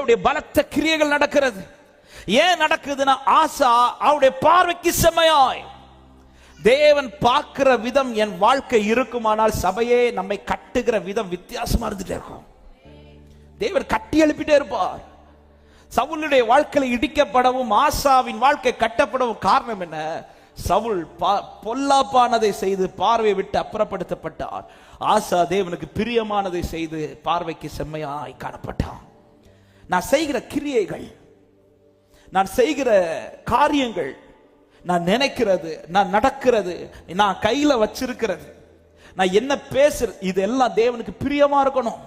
தேவடைய பலத்த கிரியைகள் நடக்கிறது. ஏன் நடக்குதுன்னா ஆசா அவருடைய பார்வைக்கு செம்மையாய். தேவன் பார்க்கிற விதம் என் வாழ்க்கை இருக்குமானால் சபையே நம்மை கட்டுகிற விதம் வித்தியாசமா இருந்துட்டே இருக்கும். தேவன் கட்டி எழுப்பிட்டே இருப்பார். சவுளுடைய வாழ்க்கையில் இடிக்கப்படவும் ஆசாவின் வாழ்க்கை கட்டப்படவும் காரணம் என்ன? சவுல் பா- பொல்லாப்பானதை செய்து பார்வை விட்டு அப்புறப்படுத்தப்பட்டார். ஆசா தேவனுக்கு பிரியமானதை செய்து பார்வைக்கு செம்மையாய் காணப்பட்டான். நான் செய்கிற கிரியைகள் நான் செய்கிற காரியங்கள் நான் நினைக்கிறது நான் நடக்கிறது நான் கையில வச்சிருக்கிறது நான் என்ன பேசுறது இதெல்லாம் தேவனுக்கு பிரியமா இருக்கணும்.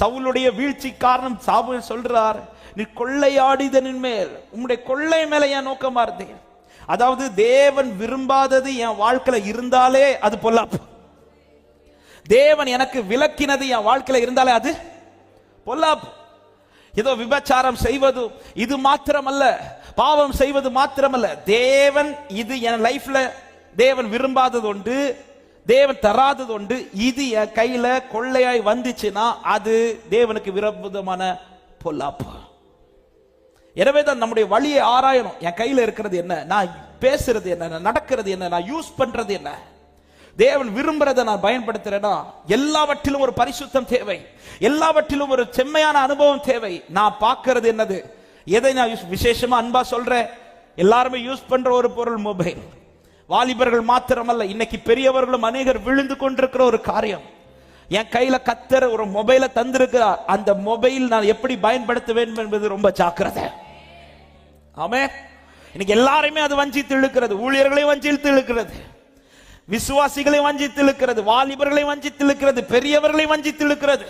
சவுளுடைய வீழ்ச்சி காரணம் சாமுவேல் சொல்றார் நீ கொள்ளையாடிதனின் மேல் உம்முடைய கொள்ளை மேல என் நோக்கமா இருந்தேன் அதாவது தேவன் விரும்பாதது என் வாழ்க்கையில இருந்தாலே அது பொல்லாப்பு. தேவன் எனக்கு விலக்கினது என் வாழ்க்கையில இருந்தாலே அது பொல்லாப்பு. ஏதோ விபச்சாரம் செய்வது இது மாத்திரமல்ல. பாவம் செய்வது மாத்திரமல்ல. தேவன் இது என் லைஃப்ல தேவன் விரும்பாதது உண்டு. தேவன் தராதது உண்டு. இது என் கையில கொள்ளையாய் வந்துச்சுன்னா அது தேவனுக்கு விரோதமான பொல்லாப்பு. எனவே தான் நம்முடைய வழியை ஆராயணும். என் கையில இருக்கிறது என்ன? நான் பேசுறது என்ன? நடக்கிறது என்ன? நான் யூஸ் பண்றது என்ன? தேவன் விரும்புறதை நான் பயன்படுத்துறேன்னா எல்லாவற்றிலும் ஒரு பரிசுத்தம் தேவை. எல்லாவற்றிலும் ஒரு செம்மையான அனுபவம் தேவை. நான் பார்க்கறது என்னது? எதை நான் விசேஷமா அன்பா சொல்றேன்? எல்லாருமே யூஸ் பண்ற ஒரு பொருள் மொபைல். வாலிபர்கள் மாத்திரமல்ல இன்னைக்கு பெரியவர்களும் அநேகர் விழுந்து கொண்டிருக்கிற ஒரு காரியம். என் கையில கத்தர் ஒரு மொபைலை தந்திருக்கிறார். அந்த மொபைல் நான் எப்படி பயன்படுத்த வேண்டும் என்பது ரொம்ப ஜாக்கிரதை. ஆமே இன்னைக்கு எல்லாரையுமே அது வஞ்சித்து இழுக்கிறது. ஊழியர்களையும் வஞ்சித்து இழுக்கிறது. விசுவாசிகளை வஞ்சித்து இழுக்கிறது வாலிபர்களை வஞ்சித்து இழுக்கிறது பெரியவர்களை வஞ்சித்து இழுக்கிறது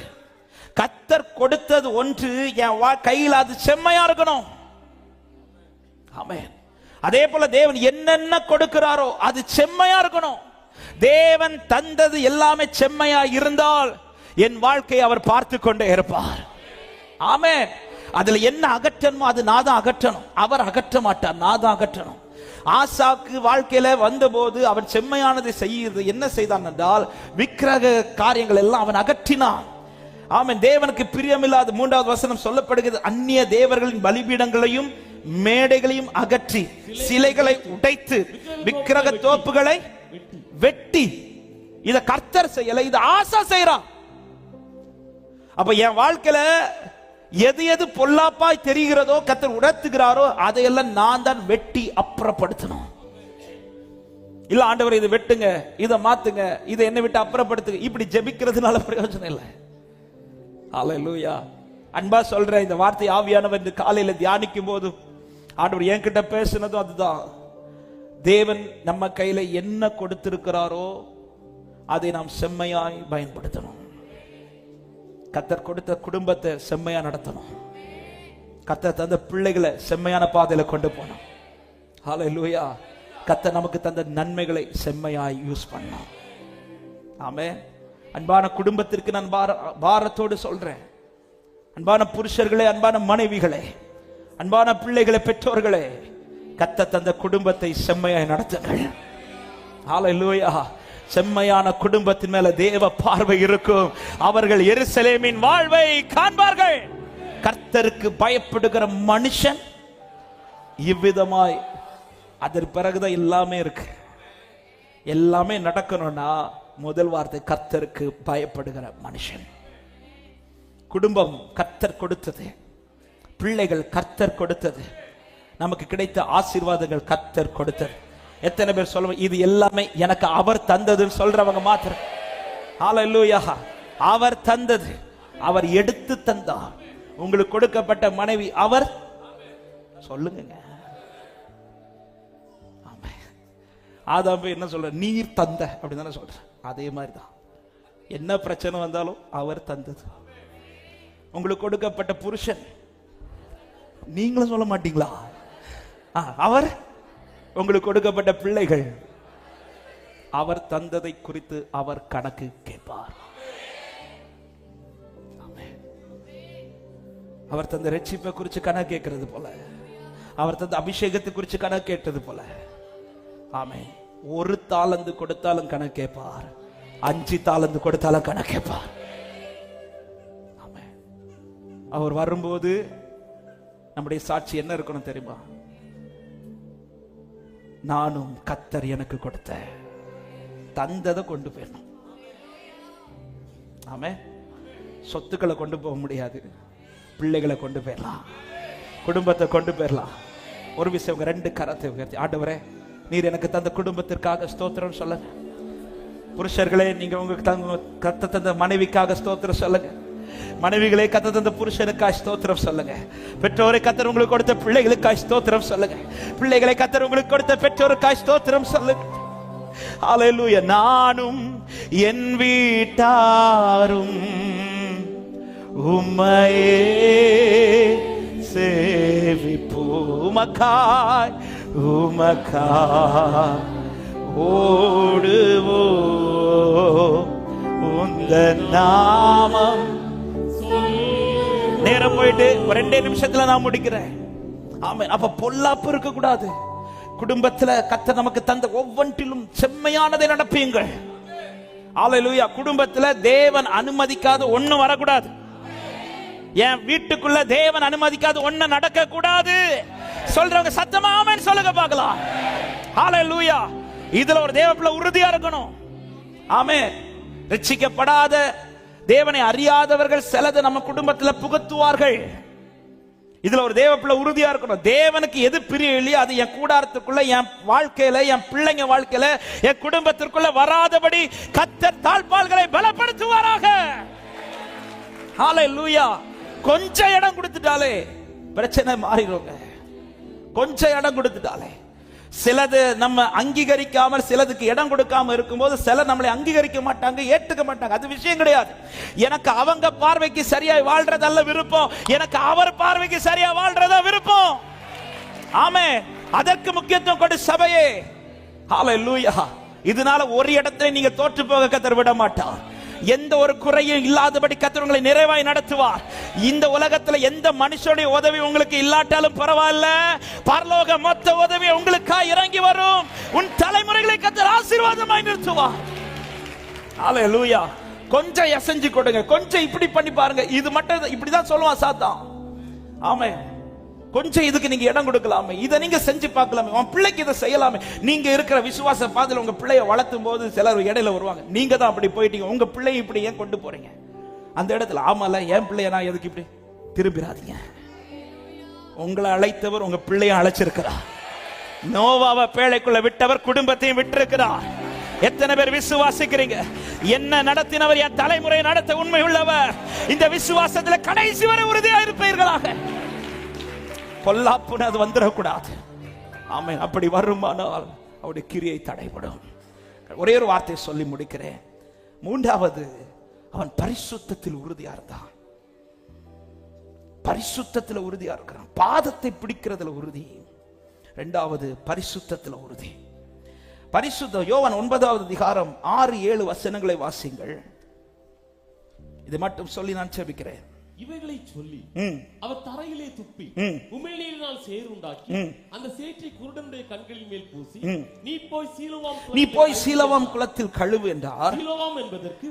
கத்தர் கொடுத்தது ஒன்று என் வா- கையில் அது செம்மையா இருக்கணும். ஆமே அதே போல தேவன் என்னென்ன கொடுக்கிறாரோ அது செம்மையா இருக்கணும். தேவன் தந்தது எல்லாமே செம்மையா இருந்தால் என் வாழ்க்கையை அவர் பார்த்து கொண்டே இருப்பார். ஆமே அதுல என்ன அகற்றணுமோ அது நான் தான் அகற்றணும். அவர் அகற்ற மாட்டார் நான் தான் அகற்றணும். ஆசாக்கு வாழ்க்கையில வந்தபோது அவன் செம்மையானதை செய்யுது என்ன செய்தான் என்றால் விக்கிரக காரியங்கள் எல்லாம் அவன் அகற்றினான். ஆமன் தேவனுக்கு பிரியமில்லாத மூன்றாவது வசனம் சொல்லப்படுகிறது. அந்நிய தேவர்களின் பலிபீடங்களையும் மேடைகளையும் அகற்றி சிலைகளை உடைத்து விக்கிரக தோப்புகளை வெட்டி இத கர்த்தர் செய்யல இது ஆசா செய்யறான் அப்ப என் வாழ்க்கையில எது எது பொல்லாப்பாய் தெரிகிறதோ கத்தர் உணர்த்துகிறாரோ அதையெல்லாம் நான் தான் வெட்டி அப்புறப்படுத்தணும். இல்ல ஆண்டவர் இதை வெட்டுங்க இதை மாத்துங்க இதை என்ன விட்டு அப்புறப்படுத்துங்க. இப்படி ஜெபிக்கிறதுனால பிரயோஜனம் இல்லை. ஹalleluya அன்பா சொல்ற இந்த வார்த்தை ஆவியானவர் இந்த காலையில தியானிக்கும் போதும் ஆண்டவர் என்கிட்ட பேசினதும் அதுதான். தேவன் நம்ம கையில என்ன கொடுத்திருக்கிறாரோ அதை நாம் செம்மையாய் பயன்படுத்தணும். கத்தர் கொடுத்த குடும்பத்தை செம்மையா நடத்தணும். கத்தர் தந்த பிள்ளைகளை செம்மையான பாதையில கொண்டு போனோம் லூயா கத்தர் நமக்கு தந்த நன்மைகளை செம்மையா யூஸ் பண்ணோம் ஆமே அன்பான குடும்பத்திற்கு நான் பார பாரத்தோடு சொல்றேன். அன்பான புருஷர்களே அன்பான மனைவிகளே அன்பான பிள்ளைகளை பெற்றோர்களே கத்த தந்த குடும்பத்தை செம்மையாய் நடத்துங்கள். ஹalleluya செம்மையான குடும்பத்தின் மேல தேவ பார்வை இருக்கும். அவர்கள் எருசலேமின் வாழ்வை காண்பார்கள். கர்த்தருக்கு பயப்படுகிற மனுஷன் இவ்விதமாய் அதற்கு பிறகுதான் எல்லாமே இருக்கு. எல்லாமே நடக்கணும்னா முதல் வார்த்தை கர்த்தருக்கு பயப்படுகிற மனுஷன். குடும்பம் கர்த்தர் கொடுத்தது. பிள்ளைகள் கர்த்தர் கொடுத்தது. நமக்கு கிடைத்த ஆசீர்வாதங்கள் கர்த்தர் கொடுத்தது. எத்தனை பேர் சொல்லுவோம் இது எல்லாமே எனக்கு அவர் தந்ததுன்னு சொல்றவங்க மாத்திரம். ஹalleluya. அவர் தந்தது. அவர் எடுத்து தந்தார். உங்களுக்கு கொடுக்கப்பட்ட மனைவி அவர். சொல்லுங்க ஆதாம் போய் என்ன சொல்ற? நீர் தந்த. அப்படின்னு தானே சொல்ற. அதே மாதிரி தான் என்ன பிரச்சனை வந்தாலும் அவர் தந்தது. உங்களுக்கு கொடுக்கப்பட்ட புருஷன். நீங்களும் சொல்ல மாட்டீங்களா? அவர். உங்களுக்கு கொடுக்கப்பட்ட பிள்ளைகள். அவர் தந்ததை குறித்து அவர் கணக்கு கேட்பார். அவர் தந்த ரட்சிப்பை குறித்து கணக்கு கேட்கறது போல. அவர் தந்த அபிஷேகத்தை குறித்து கணக்கு கேட்டது போல. ஆமே ஒரு தாளந்து கொடுத்தாலும் கணக்கு கேட்பார். அஞ்சு தாளந்து கொடுத்தாலும் கணக்கு கேட்பார். அவர் வரும்போது நம்முடைய சாட்சி என்ன இருக்கணும் தெரியுமா? நானும் கத்தர் எனக்கு கொடுத்த தந்ததை கொண்டு போயிடணும். ஆமே. சொத்துக்களை கொண்டு போக முடியாது. பிள்ளைகளை கொண்டு போயிடலாம். குடும்பத்தை கொண்டு போயிடலாம். ஒரு விஷயம் ரெண்டு கரத்தை உயர்த்தி. ஆண்டவரே நீர் எனக்கு தந்த குடும்பத்திற்காக ஸ்தோத்திரம் சொல்லுங்க. புருஷர்களே நீங்க உங்களுக்கு தங்க கத்த தந்த மனைவிக்காக ஸ்தோத்திரம் சொல்லுங்க. மனைவிகளே கத்த தந்த புருஷனுக்காய் ஸ்தோத்திரம் சொல்லுங்க. பெற்றோரை கத்தர் உங்களுக்கு கொடுத்த பிள்ளைகளுக்காய் ஸ்தோத்திரம் சொல்லுங்க. பிள்ளைகளை கத்தர் உங்களுக்கு கொடுத்த பெற்றோருக்காய் ஸ்தோத்திரம் சொல்லுங்க. அலையலூய நானும் என் வீட்டாரும் உம்மையே சேவிப்பு உமக்காய் உமக்காய் ஓடுவோ உந்த நாமம் நேரம் போயிட்டு ஒரு ரெண்டே நிமிஷத்துல நான் முடிக்கிறேன். ஆமா அப்ப பொல்லாப்பு இருக்க கூடாது குடும்பத்துல கத்த நமக்கு தந்த ஒவ்வொன்றிலும் செம்மையானதை நடப்பியுங்கள். ஆலையிலுயா குடும்பத்துல தேவன் அனுமதிக்காத ஒண்ணு வரக்கூடாது. என் வீட்டுக்குள்ள தேவன் அனுமதிக்காத ஒண்ணு நடக்க கூடாது சொல்றவங்க சத்தமா சொல்லுங்க பார்க்கலாம். ஹalleluya இதுல ஒரு தேவப்புல உறுதியா இருக்கணும். ஆமே ரட்சிக்கப்படாத தேவனை அறியாதவர்கள் சிலது நம்ம குடும்பத்தில் புகுத்துவார்கள். இதுல ஒரு தேவப்பிள்ள உறுதியா இருக்கணும். தேவனுக்கு எது பிரிய இல்லையோ அது என் கூடாரத்துக்குள்ள என் வாழ்க்கையில என் பிள்ளைங்க வாழ்க்கையில என் குடும்பத்திற்குள்ள வராதபடி கத்தர் தாழ்பால்களை பலப்படுத்துவாராக. லூயா கொஞ்சம் இடம் கொடுத்துட்டாலே பிரச்சனை மாறிடுங்க. கொஞ்சம் இடம் கொடுத்துட்டாலே. சிலது நம்ம அங்கீகரிக்காமல் சிலதுக்கு இடம் கொடுக்காம இருக்கும்போது சில நம்மளை அங்கீகரிக்க மாட்டாங்க ஏற்றுக்க மாட்டாங்க. அது விஷயம் கிடையாது. எனக்கு அவங்க பார்வைக்கு சரியாய் வாழ்றதல்ல விருப்பம். எனக்கு அவர் பார்வைக்கு சரியா வாழ்றதா விருப்பம். ஆமே. அதற்கு முக்கியத்துவம் கொடு சபையே. ஹalleluya இதனால ஒரு இடத்துல நீங்க தோற்று போக கத்தர் விட மாட்டார் எந்த ஒரு குறையும் இல்லாதபடி கத்தர் உங்களை நிறைவாய் நடத்துவார். இந்த உலகத்துல எந்த மனுஷனுடைய உதவி உங்களுக்கு இல்லாட்டாலும் பரவாயில்ல. பரலோக மொத்த உதவி உங்களுக்கா இறங்கி வரும். உன் தலைமுறைகளை கத்தர் ஆசீர்வாதமாய் நிறுத்துவார். லூயா கொஞ்சம் எசைஞ்சு கொடுங்க. கொஞ்சம் இப்படி பண்ணி பாருங்க. இது மட்டும் இப்படிதான் சொல்லுவான் சாத்தான். ஆமே. கொஞ்சம் இதுக்கு நீங்க இடம் கொடுக்கலாமே. இதை நீங்க செஞ்சு பார்க்கலாமே. உன் பிள்ளைக்கு இதை செய்யலாமே. நீங்க இருக்கிற விசுவாச பாதையில் உங்க பிள்ளைய வளர்த்தும் போது சிலர் இடையில வருவாங்க. நீங்க தான் அப்படி போயிட்டீங்க. உங்க பிள்ளைய இப்படி ஏன் கொண்டு போறீங்க? அந்த இடத்துல ஆமால என் பிள்ளைய நான் எதுக்கு இப்படி திரும்பிடாதீங்க உங்களை அழைத்தவர் உங்க பிள்ளைய அழைச்சிருக்கிறார். நோவாவை பேழைக்குள்ள விட்டவர் குடும்பத்தையும் விட்டிருக்கிறார். எத்தனை பேர் விசுவாசிக்கிறீங்க? என்ன நடத்தினவர் என் தலைமுறை நடத்த உண்மை உள்ளவர். இந்த விசுவாசத்துல கடைசி வரை உறுதியா இருப்பீர்களாக. பொல்லாப்புன்னு அது வந்துடக்கூடாது. ஆமை அப்படி வருமானால் அவருடைய கிரியை தடைபடும். ஒரே ஒரு வார்த்தையை சொல்லி முடிக்கிறேன். மூன்றாவது அவன் பரிசுத்தத்தில் உறுதியா இருந்தான். பரிசுத்தத்துல உறுதியா இருக்கிறான். பாதத்தை பிடிக்கிறதுல உறுதி. ரெண்டாவது பரிசுத்தத்துல உறுதி. பரிசுத்த யோவன் ஒன்பதாவது அதிகாரம் ஆறு ஏழு வசனங்களை வாசிங்கள் இது மட்டும் சொல்லி நான் செபிக்கிறேன் இவைகளை சொல்லி அவர் தரையிலே துப்பி. உமிழ்நீரினால் சேறு உண்டாக்கி. அந்த சேற்றை குருடனுடைய கண்களின் மேல் பூசி. நீ போய் சீலோவாம் நீ போய் சீலவாம். குளத்தில் கழுவு என்றார் சீலோவாம் என்பதற்கு.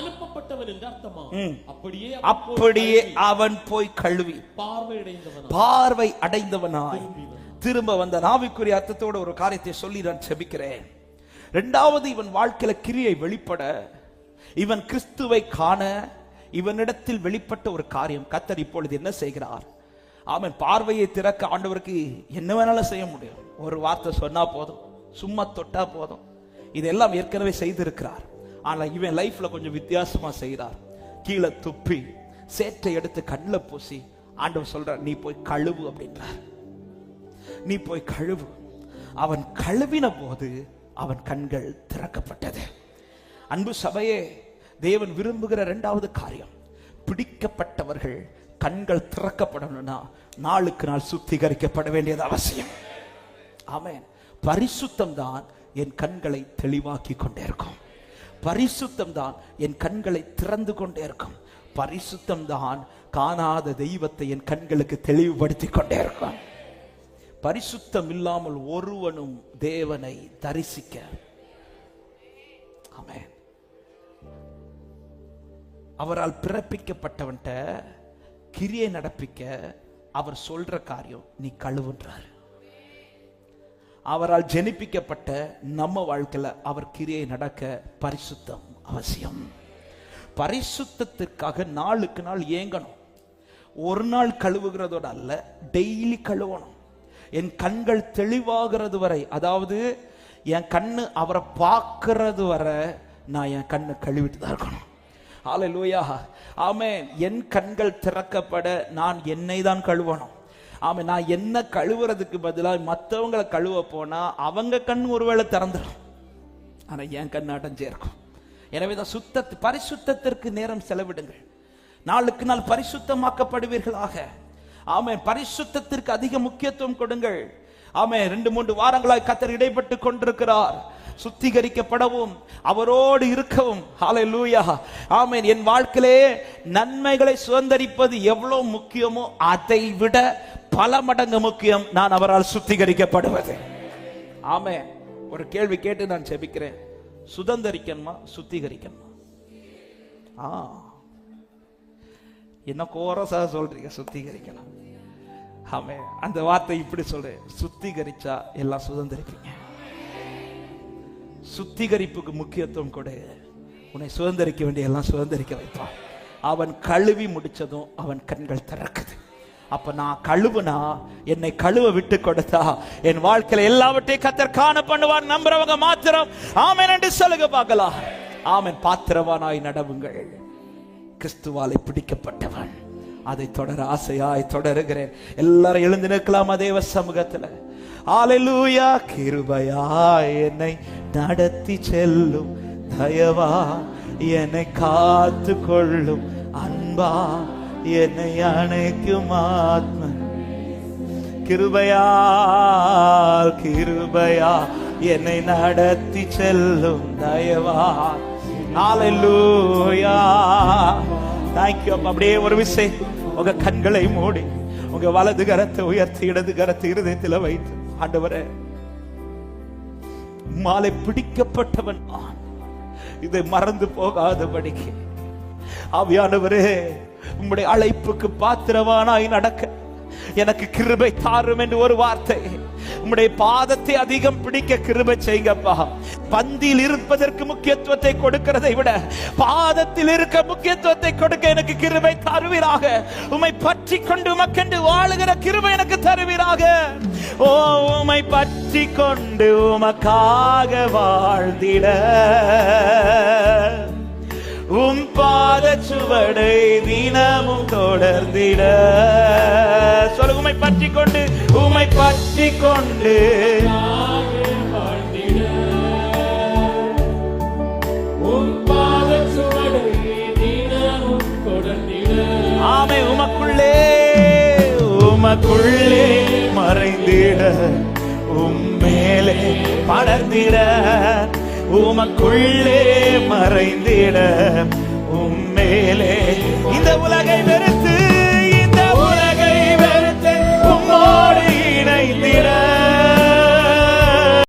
அனுப்பப்பட்டவன் என்று அர்த்தமா. அப்படியே அவன் போய் அப்படியே கழுவி அவன் போய் கழுவி பார்வையடைந்தவனா பார்வை அடைந்தவனாய். திரும்ப வந்த நாவிக்குரிய அர்த்தத்தோட ஒரு காரியத்தை சொல்லி நான் செபிக்கிறேன் இரண்டாவது இவன் வாழ்க்கையில கிரியை வெளிப்பட இவன் கிறிஸ்துவை காண இவனிடத்தில் வெளிப்பட்ட ஒரு காரியம். கத்தர் இப்பொழுது என்ன செய்கிறார்? அவன் பார்வையை திறக்க ஆண்டவருக்கு என்ன வேணாலும் செய்ய முடியும். ஒரு வார்த்தை சொன்னா போதும். சும்மா தொட்டா போதும். இதெல்லாம் ஏற்கனவே செய்திருக்கிறார். ஆனால் இவன் லைஃப்ல கொஞ்சம் வித்தியாசமா செய்கிறார். கீழே துப்பி சேற்றை எடுத்து கண்ணில் பூசி ஆண்டவர் சொல்றார் நீ போய் கழுவு அப்படின்றார். நீ போய் கழுவு. அவன் கழுவின போது அவன் கண்கள் திறக்கப்பட்டது. அன்பு சபையே தேவன் விரும்புகிற ரெண்டாவது காரியம் பிடிக்கப்பட்டவர்கள் கண்கள் திறக்கப்படணும்னா நாளுக்கு நாள் சுத்திகரிக்கப்பட வேண்டியது அவசியம். ஆமென். பரிசுத்தம் தான் என் கண்களை தெளிவாக்கி கொண்டே இருக்கும். பரிசுத்தம் தான் என் கண்களை திறந்து கொண்டே இருக்கும். பரிசுத்தம் தான் காணாத தெய்வத்தை என் கண்களுக்கு தெளிவுபடுத்தி கொண்டே இருக்கும். பரிசுத்தம் இல்லாமல் ஒருவனும் தேவனை தரிசிக்க. ஆமேன். அவரால் பிறப்பிக்கப்பட்டவன்ட்ட கிரியை நடப்பிக்க அவர் சொல்ற காரியம் நீ கழுவுன்றாரு. அவரால் ஜெனிப்பிக்கப்பட்ட நம்ம வாழ்க்கையில் அவர் கிரியை நடக்க பரிசுத்தம் அவசியம். பரிசுத்தத்திற்காக நாளுக்கு நாள் ஏங்கணும். ஒரு நாள் கழுவுகிறதோட அல்ல டெய்லி கழுவணும். என் கண்கள் தெளிவாகிறது வரை அதாவது என் கண்ணு அவரை பார்க்கறது வரை நான் என் கண்ணை கழுவிட்டு தான் இருக்கணும். ஹalleluya ஆமே என் கண்கள் திறக்கப்பட நான் என்னை தான் கழுவணும்? ஆமே நான் என்ன கழுவுறதுக்கு பதிலாக மற்றவங்களை கழுவ போனால் அவங்க கண் ஒருவேளை திறந்துடும். ஆனால் என் கண் அடைஞ்சேருக்கும் எனவே தான் சுத்த பரிசுத்தத்திற்கு நேரம் செலவிடுங்கள். நாளுக்கு நாள் பரிசுத்தமாக்கப்படுவீர்களாக. ஆமே பரிசுத்தத்திற்கு அதிக முக்கியத்துவம் கொடுங்கள். ஆமே ரெண்டு மூன்று வாரங்களாய் கத்தர் இடைப்பட்டு கொண்டிருக்கிறார். சுத்திகரிக்கப்படவும் அவரோடு இருக்கவும். ஹalleluya ஆமென். என் வாழ்க்கையிலே நன்மைகளை சுதந்தரிப்பது எவ்வளவு முக்கியமோ அதை விட பல மடங்கு முக்கியம் நான் அவரால் சுத்திகரிக்கப்படுவது. ஆமே ஒரு கேள்வி கேட்டு நான் செபிக்கிறேன் சுதந்திரிக்கணுமா சுத்திகரிக்கணுமா? ஆ. என்ன கோரசா சொல்றீங்க சுத்திகரிக்கலாம். ஆமே. அந்த வார்த்தை இப்படி சொல்றேன் சுத்திகரிச்சா எல்லாம் சுதந்திரிப்பீங்க. சுத்திகரிப்புக்கு முக்கியத்துவம் கொடு. உன்னை சுதந்திரிக்க வேண்டிய எல்லாம் சுதந்திரிக்க வைப்பான் அவன் கழுவி முடிச்சதும் அவன் கண்கள் திறக்குது. அப்ப நான் கழுவுனா என்னை கழுவ விட்டு கொடுத்தா என் வாழ்க்கையில எல்லாவற்றையும் கத்தர் காண பண்ணுவார் நம்புறவங்க மாத்திரம். ஆமென் என்று சொல்லுங்க பார்க்கலாம். ஆமன் பாத்திரவானாய் நடவுங்கள். கிறிஸ்துவாலை பிடிக்கப்பட்டவன். அதை தொடர ஆசையாய் தொடருகிறேன். எல்லாரும் எழுந்து நிற்கலாம் தேவ சமூகத்துல? ஆலையூயா கிருபையா என்னை நடத்தி செல்லும். தயவா என்னை காத்து கொள்ளும் அன்பா என்னை அணைக்கும் ஆத்ம. கிருபையால் கிருபையா என்னை நடத்தி செல்லும். தயவா ஆலையூயா தேங்க்யூ you அப்பா. அப்படியே ஒரு விசை. உங்க கண்களை மூடி உங்க வலது கரத்தை உயர்த்தி இடது கரத்தை இருதயத்தில் வைத்து. ஆண்டவரே மாலை பிடிக்கப்பட்டவன் நான். இதை மறந்து போகாதபடிக்கு. ஆவியானவரே உம்முடைய அழைப்புக்கு பாத்திரவானாய் நடக்க. எனக்கு கிருபை தாரும் என்று ஒரு வார்த்தை. உம்முடைய பாதத்தை அதிகம் பிடிக்க கிருப செய்யுங்கப்பா. பந்தியில் இருப்பதற்கு முக்கியத்துவத்தை கொடுக்கிறதை விட பாதத்தில் இருக்க முக்கியத்துவத்தை கொடுக்க எனக்கு கிருபை தருவீராக. உமை பற்றி கொண்டு உமக்கென்று வாழுகிற கிருபை எனக்கு தருவீராக. ஓ உமை பற்றி கொண்டு உமக்காக வாழ்ந்திட. உம் பாத சுவடை தினமும் தொடர்ந்திட. சொல்ல உமை பற்றி கொண்டு உமை பற்றி கொண்டு ஆமை உமக்குள்ளே உமக்குள்ளே மறைந்திட. உம் மேலே படர்ந்திட. உமக்குள்ளே மறைந்திட உம்மேலே. இந்த உலகை வெறுத்து இந்த உலகை வெறுத்து உம்மோடு இணைந்திட.